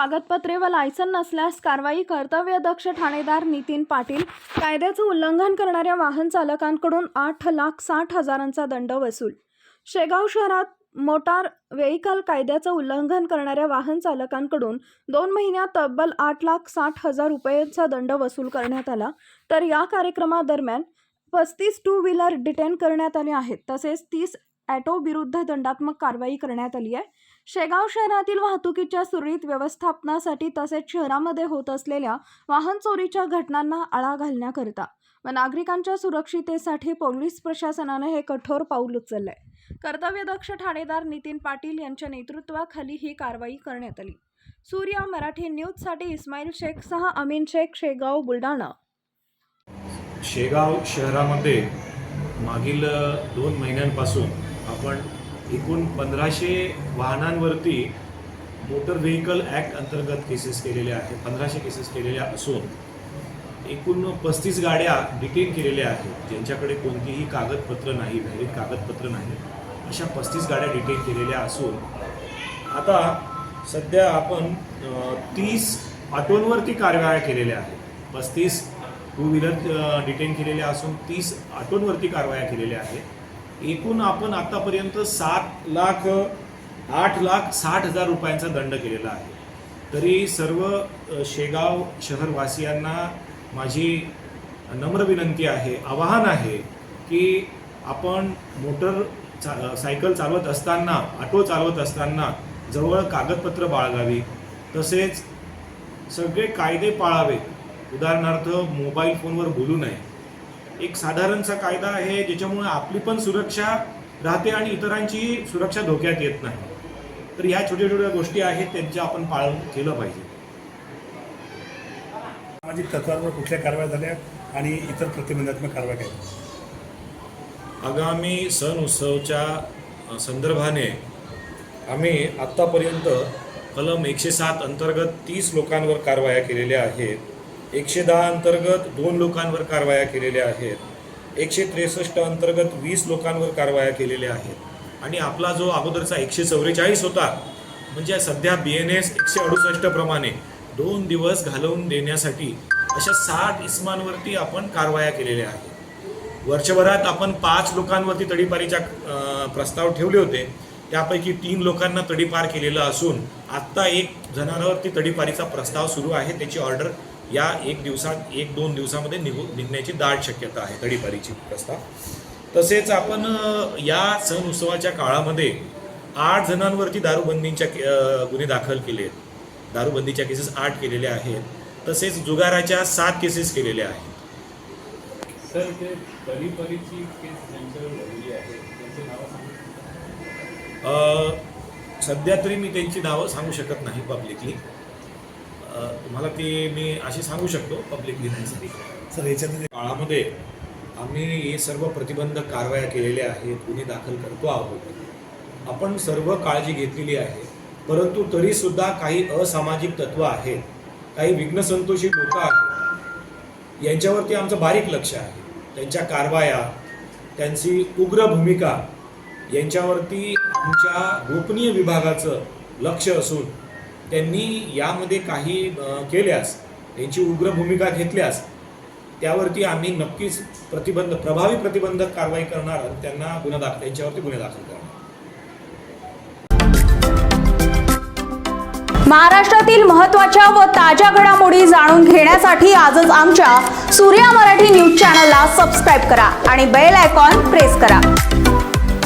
कागदपत्रे व लायसन नसल्यास कारवाई कर्तव्यदक्ष ठाणेदार नितीन पाटील कायद्याचं उल्लंघन करणाऱ्या वाहन चालकांकडून आठ लाख साठ हजारांचा दंड वसूल. शेगाव शहरात मोटार व्हेकल कायद्याचं उल्लंघन करणाऱ्या वाहन चालकांकडून दोन महिन्यात तब्बल आठ लाख साठ हजार रुपयांचा दंड वसूल करण्यात आला. तर या कार्यक्रमादरम्यान पस्तीस टू व्हीलर डिटेन करण्यात आले आहेत. तसेच तीस ॲटो विरुद्ध दंडात्मक कारवाई करण्यात आली आहे. शेगाव शहरातील वाहतुकीच्या सुरळीत व्यवस्थापनासाठी तसेच शहरामध्ये होत असलेल्या वाहन चोरीच्या घटनांना आळा घालण्याकरिता व नागरिकांच्या सुरक्षितेसाठी पोलीस प्रशासनानं हे कठोर पाऊल उचललंय. कर्तव्यदक्ष ठाणेदार नितीन पाटील यांच्या नेतृत्वाखाली ही कारवाई करण्यात आली. सूर्या मराठी न्यूजसाठी इस्माईल शेख सह अमीन शेख शेगाव बुलढाणा. शेगाव शहरामध्ये मागील दोन महिन्यांपासून आपण एकूण पंधराशे वाहनांवरती मोटर व्हेकल ॲक्ट अंतर्गत केसेस केलेल्या आहेत. पंधराशे केसेस केलेल्या असून एकूण पस्तीस गाड्या डिटेन केलेल्या आहेत. ज्यांच्याकडे कोणतीही कागदपत्र नाही व्हॅलिड कागदपत्र नाही. अशा पस्तीस गाड्या डिटेन केलेल्या असून आता सध्या आपण तीस ऑटोंवरती कारवाया केलेल्या आहेत. पस्तीस टू व्हीलर डिटेन केलेल्या असून तीस ऑटोंवरती कारवाया केलेल्या आहेत. एकूण आपण आतापर्यंत सात लाख आठ लाख साठ हजार रुपयांचा दंड केलेला आहे. तरी सर्व शेगाव शहरवासियांना माझी नम्र विनंती आहे आवाहन आहे की आपण मोटर चा सायकल चालवत असताना ऑटो चालवत असताना जवळ कागदपत्र बाळगावी. तसेच सगळे कायदे पाळावेत. उदाहरणार्थ मोबाईल फोनवर बोलू नये. एक साधारणसा कायदा आहे ज्याच्यामुळे आपली पण सुरक्षा राहते आणि इतरांची सुरक्षा धोक्यात येत नाही. तर ह्या छोट्या छोट्या गोष्टी आहेत त्यांच्या आपण पालन केलं पाहिजे. सामाजिक तत्वावर कुठल्या कारवाया झाल्या आणि इतर प्रतिबंधात्मक कारवाया केल्या आगामी सण उत्सवच्या संदर्भाने आम्ही आत्तापर्यंत कलम एकशे सात अंतर्गत तीस लोकांवर कारवाया केलेल्या आहेत. एकशे दहा अंतर्गत दोन लोकांवर कारवाया केलेल्या आहेत. एकशे त्रेसष्ट अंतर्गत वीस लोकांवर कारवाया केलेल्या आहेत. आणि आपला जो अगोदरचा एकशे चौवेचाळीस होता म्हणजे सध्या बी एन एस एकशे अडुसष्ट प्रमाणे दोन दिवस घालवून देण्यासाठी अशा साठ इस्मांवरती आपण कारवाया केलेल्या आहेत. वर्षभरात आपण पाच लोकांवरती तडीपारीच्या प्रस्ताव ठेवले होते. त्यापैकी तीन लोकांना तडीपार केलेलं असून आत्ता एक जणांवरती तडीपारीचा प्रस्ताव सुरू आहे. त्याची ऑर्डर या एक दिवसात एक दोन दिवसामध्ये निघू निघण्याची दाट शक्यता आहे तडीपारीची प्रस्ताव. तसेच आपण या सण उत्सवाच्या काळामध्ये आठ जणांवरती दारूबंदीच्या गुन्हे दाखल केले आहेत दारूबंदीच्या केसेस आठ केलेल्या आहेत. तसेच जुगाराच्या सात केसेस केलेल्या आहेत. सर इथे तरीपरीची केस ज्यांच्यावर झालेली आहे त्यांचे नावं सांगू अ, सध्या तरी मी त्यांची नावं सांगू शकत नाही पब्लिकली तुम्हाला ते मी अशी सांगू शकतो पब्लिकली नाही सर याच्यात काळामध्ये आम्ही हे सर्व प्रतिबंधक कारवाया केलेल्या आहेत गुन्हे दाखल करतो आहोत. आपण सर्व काळजी घेतलेली आहे परंतु तरीसुद्धा काही असामाजिक तत्व आहेत काही विघ्नसंतोषी लोक आहेत यांच्यावरती आमचं बारीक लक्ष आहे. त्यांच्या कारवाया त्यांची उग्र भूमिका यांच्यावरती आमच्या गोपनीय विभागाचं लक्ष असून त्यांनी यामध्ये काही केल्यास त्यांची उग्र भूमिका घेतल्यास त्यावरती आम्ही नक्कीच प्रतिबंध प्रभावी प्रतिबंधक कारवाई करणार त्यांना गुन्हा दाखल त्यांच्यावरती गुन्हे दाखल करणार. महाराष्ट्रातील महत्त्वाच्या व ताज्या घडामोडी जाणून घेण्यासाठी आजच आमच्या सूर्या मराठी न्यूज चॅनलला सबस्क्राईब करा आणि बेल आयकॉन प्रेस करा.